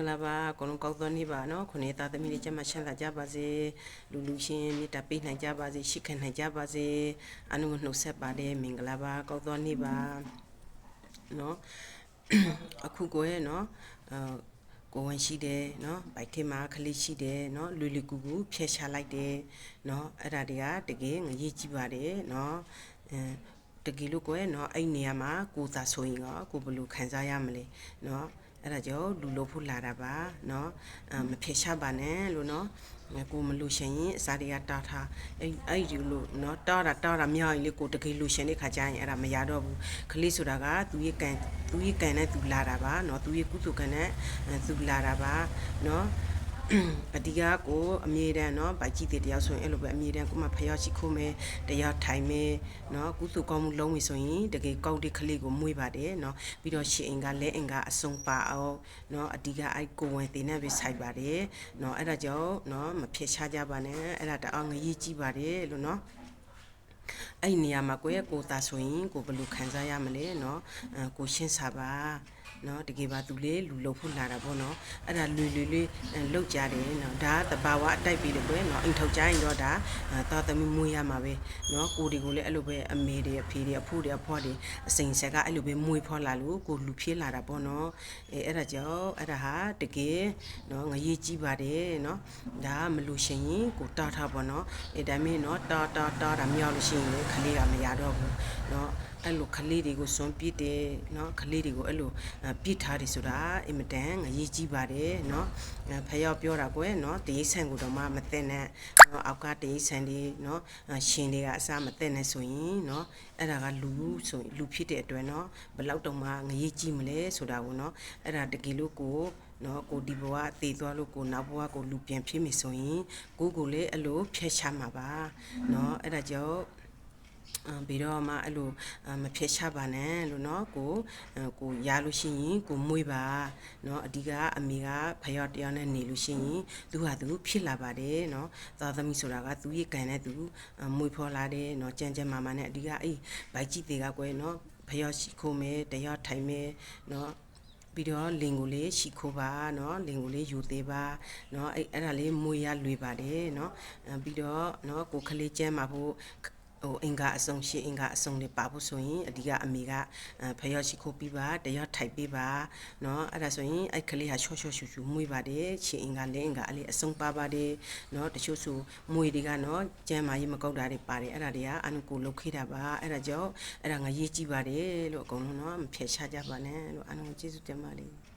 ္ဂလာပါအကုန်လုံးကောက်သောနေ့ပါနော်ခုနှစ်သားသမီးတွေကျမချမ်းသာကြပါစေလူလူချင်းမေတ္တာပေးနိုင်ကြပါစေရှိခံနိုင်ကြပါစေအနုနှုတ်ဆက်ပါတယ်မင်္ဂလာပါကောက်သောနေ့ပါနော်အခုကိုရဲ့နော်အဲကိုဝန်ရှိတယ်နော်ဘိုက်ထဲမှာခလေးရှိတယ်နော်လူလူကူကူဖျက်ချလိုက်တယ်နော်အဲ့ဒါတွေကတကယ်ငရေကြည့်ပါတယ်နော်အဲတကယ်လို့ကိုယ်နော်အဲ့နေရာမှာကိုသာဆိုရင်ကကိုဘယ်လိုခံစားရမလဲနော် အဲ့ဒါကြောင့်လူလို့ဖို့လာတာပါเนาะအမဖျက်ချပါနဲ့လို့เนาะကိုမလို့ရှင်ရင်အစားတွေကတားထားအဲ့အဲ့ဒီလို့เนาะတားတာတားတာမြောက်ရင်လေကိုတကယ်လို့ရှင်တဲ့ခါကျရင်အဲ့ဒါမရတော့ဘူးခလေးဆိုတာကသူရဲ့ကန်သူရဲ့ကန်နဲ့သူလာတာပါเนาะသူရဲ့ကုသကန်နဲ့သူလာတာပါเนาะ အဒီကကိုအမြဲတမ်းเนาะဗိုက်ကြည့်တဲ့တယောက်ဆိုရင်အဲ့လိုပဲအမြဲတမ်းကိုမဖျောက်ရှိခိုးမယ်တရားထိုင်မယ်เนาะကုစုကောင်းမှုလုံးပြီဆိုရင်တကယ်ကောက်တဲ့ကလေးကိုမွေးပါတယ်เนาะပြီးတော့ရှေ့အင်ကလက်အင်ကအစုံပါအောင်เนาะအဒီကအဲ့ကိုဝင်တင်နေပြီဆိုင်ပါတယ်เนาะအဲ့ဒါကြောင့်เนาะမဖြစ်ချကြပါနဲ့အဲ့ဒါတအောင်ငရေးကြည့်ပါတယ်လို့เนาะ အဲ့ဒီနေရာမှာကိုယ့်ရဲ့ကိုယ်သားဆိုရင်ကိုယ်ဘယ်လိုခံစားရမလဲเนาะအဲကိုရှင်းစာပါ နော်တကယ်ပါသူလေးလူလုံဖို့လာတာပေါ့နော်အဲ့ဒါလွေလွေလေးလောက်ကြတယ်နော်ဒါကတဘာဝအတိုက်ပြီးတယ်ကွယ်နော်အိမ်ထောက်ကြရင်တော့ဒါသာသမီမွေးရမှာပဲနော်ကိုဒီကိုလည်းအဲ့လိုပဲအမေတွေအဖေတွေအဖိုးတွေအဖွားတွေအစိမ်ဆက်ကအဲ့လိုပဲမွေးဖွားလာလို့ကိုလူဖြစ်လာတာပေါ့နော်အဲအဲ့ဒါကြောင့်အဲ့ဒါဟာတကယ်နော်ငရေကြီးပါတယ်နော်ဒါကမလို့ရှိရင်ကိုတားထားပေါ့နော်အဲဒါမင်းနော်တားတားတားတာမရလို့ရှိရင်ခလေးကမရတော့ဘူးနော် အဲ့လိုခလေးတွေကိုစွန့်ပစ်တယ်เนาะခလေးတွေကိုအဲ့လိုပစ်ထားတယ်ဆိုတာအင်မတန်ငရေးကြည့်ပါတယ်เนาะဖယောက်ပြောတာကွယ်เนาะတရိတ်ဆန်ကိုတော့မှမသိနဲ့เนาะအောက်ကတရိတ်ဆန်တွေเนาะရှင်တွေကအစားမသိနဲ့ဆိုရင်เนาะအဲ့ဒါကလူဆိုရင်လူဖြစ်တဲ့အတွက်เนาะဘယ်လောက်တောင်မှငရေးကြည့်မလဲဆိုတာကိုเนาะအဲ့ဒါတကယ်လို့ကိုနော်ကိုဒီဘဝတည်သွားလို့ကိုနောက်ဘဝကိုလူပြန်ဖြစ်မိဆိုရင်ကိုကိုလည်းအဲ့လိုဖျက်ချမှာပါနော်အဲ့ဒါကြောင့်အမ် ပြီးတော့မှအဲ့လိုမဖြစ်ချပါနဲ့လို့เนาะကိုကိုရလို့ရှိရင်ကိုမွေးပါเนาะအဓိကအမေကဖယောက်တယောက်နဲ့နေလို့ရှိရင်သူဟာသူဖြစ်လာပါတယ်เนาะသားသမီးဆိုတာကသူရဲ့ကန်နဲ့သူမွေးဖော်လာတယ်เนาะကြမ်းကြမ်းမာမာနဲ့အဓိကအေးဘိုက်ကြည့်တွေကကွယ်เนาะဖယောက်ရှိခိုးမယ်တရားထိုင်မယ်เนาะပြီးတော့လင်ကိုလေးရှီခိုးပါเนาะလင်ကိုလေးယူသေးပါเนาะအဲ့အဲ့ဒါလေးမွေရလွေပါတယ်เนาะပြီးတော့เนาะကိုခလေးကျမ်းမှာဖို့ ဟိုအင်္ဂါအစုံရှိအင်္ဂါအစုံတွေပါဖို့ဆိုရင်အဓိကအမေကဖယောရှိခိုးပြီးပါတရားထိုက်ပေးပါเนาะအဲ့ဒါဆိုရင်အဲ့ကလေးဟာချော့ချော့ရှူရှူမွေးပါတယ်ခြေအင်္ဂါလက်အင်္ဂါအလေးအစုံပါပါတယ်เนาะတချို့ဆိုမွေတွေကเนาะကျမ်းမာရေးမကောက်တာတွေပါတယ်အဲ့ဒါတွေကအနုကိုလုတ်ခေးတာပါအဲ့ဒါကြောင့်အဲ့ဒါငါရေးကြည့်ပါတယ်လို့အကုန်လုံးเนาะမဖျက်ချကြပါနဲ့လို့အနုကျေးဇူးတင်ပါတယ်